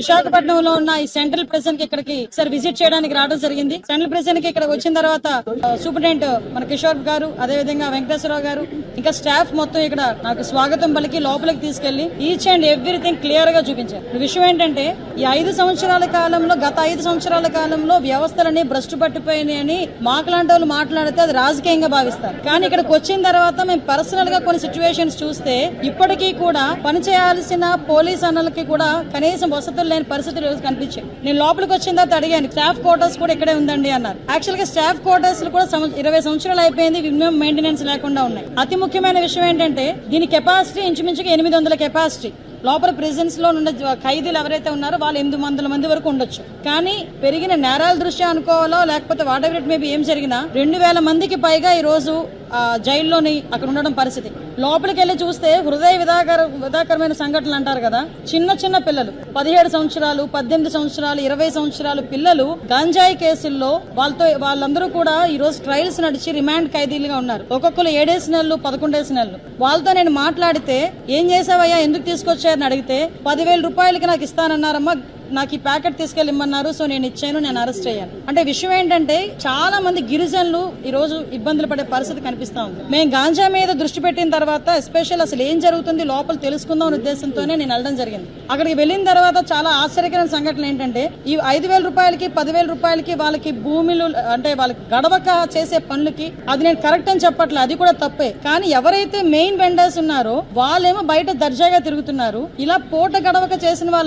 విశాఖపట్నంలో ఉన్న ఈ సెంట్రల్ ప్రెసిడెంట్కి ఇక్కడికి సార్ విజిట్ చేయడానికి రావడం జరిగింది. సెంట్రల్ ప్రెసిడెంట్కి ఇక్కడ వచ్చిన తర్వాత సూపరింటెండెంట్ మన కిషోర్ గారు అదే విధంగా వెంకటేశ్వరరావు గారు ఇంకా స్టాఫ్ మొత్తం ఇక్కడ నాకు స్వాగతం పలికి లోపలికి తీసుకెళ్ళి ఈచ్ అండ్ ఎవ్రీథింగ్ క్లియర్గా చూపించారు. విషయం ఏంటంటే ఈ ఐదు సంవత్సరాల కాలంలో గత ఐదు సంవత్సరాల కాలంలో వ్యవస్థలని భ్రష్టు పట్టిపోయినాయని మాకులాంటి వాళ్ళు మాట్లాడితే అది రాజకీయంగా భావిస్తారు. కానీ ఇక్కడికి వచ్చిన తర్వాత మేము పర్సనల్గా కొన్ని సిచ్యువేషన్స్ చూస్తే ఇప్పటికీ కూడా పనిచేయాల్సిన పోలీస్ అన్నలకి కూడా కనీసం వసతులు లేని పరిస్థితులు రోజు కనిపించాయి. నేను లోపలికి వచ్చిన తర్వాత అడిగాను స్టాఫ్ క్వార్టర్స్ కూడా ఇక్కడే ఉందండి అన్నారు. యాక్చువల్గా స్టాఫ్ క్వార్టర్స్ కూడా ఇరవై సంవత్సరాలు అయిపోయింది మినిమం మెయింటెనెన్స్ లేకుండా ఉన్నాయి. అతి ముఖ్యమైన విషయం ఏంటంటే దీని కెపాసిటీ ఇంచుమించుగా ఎనిమిది వందల కెపాసిటీ. లోపల ప్రిజన్స్లో ఉన్న ఖైదీలు ఎవరైతే ఉన్నారో వాళ్ళు ఎనిమిది వందల మంది వరకు ఉండొచ్చు. కానీ పెరిగిన నేరాల దృష్ట్యా అనుకోవాలో లేకపోతే వాట్ ఎవర్ ఇట్ మేబీ ఏం జరిగినా రెండు వేల మందికి పైగా ఈ రోజు జైల్లోని అక్కడ ఉండడం పరిస్థితి. లోపలికి వెళ్ళి చూస్తే హృదయ విధాకర విధాకరమైన సంఘటనలు అంటారు కదా. చిన్న చిన్న పిల్లలు. పదిహేడు సంవత్సరాలు పద్దెనిమిది సంవత్సరాలు ఇరవై సంవత్సరాలు పిల్లలు గంజాయి కేసుల్లో వాళ్ళతో వాళ్ళందరూ కూడా ఈ రోజు ట్రయల్స్ నడిచి రిమాండ్ ఖైదీలుగా ఉన్నారు. ఒక్కొక్కరు ఏడేసి నెలలు పదకొండేసి నెలలు. వాళ్ళతో నేను మాట్లాడితే ఏం చేసావయ్యా? ఎందుకు తీసుకొచ్చారని అడిగితే పదివేల రూపాయలకి నాకు ఇస్తానన్నారమ్మా. నాకు ఈ ప్యాకెట్ తీసుకెళ్ళిమ్మన్నారు సో నేను ఇచ్చాను నేను అరెస్ట్ అయ్యాను. అంటే విషయం ఏంటంటే చాలా మంది గిరిజనులు ఈ రోజు ఇబ్బందులు పడే పరిస్థితి కనిపిస్తా ఉంది. మేము గాంజా మీద దృష్టి పెట్టిన తర్వాత ఎస్పెషల్ అసలు ఏం జరుగుతుంది లోపల తెలుసుకుందాం అనే ఉద్దేశంతోనే నేను వెళ్ళడం జరిగింది. అక్కడికి వెళ్ళిన తర్వాత చాలా ఆశ్చర్యకరమైన సంఘటన ఏంటంటే ఈ ఐదు వేల రూపాయలకి పదివేల రూపాయలకి వాళ్ళకి భూములు అంటే వాళ్ళకి గడవక చేసే పనులకి అది నేను కరెక్ట్ అని చెప్పట్లేదు అది కూడా తప్పే. కానీ ఎవరైతే మెయిన్ వెండర్స్ ఉన్నారో వాళ్ళేమో బయట దర్జాగా తిరుగుతున్నారు. ఇలా పూట గడవక చేసిన వాళ్ళ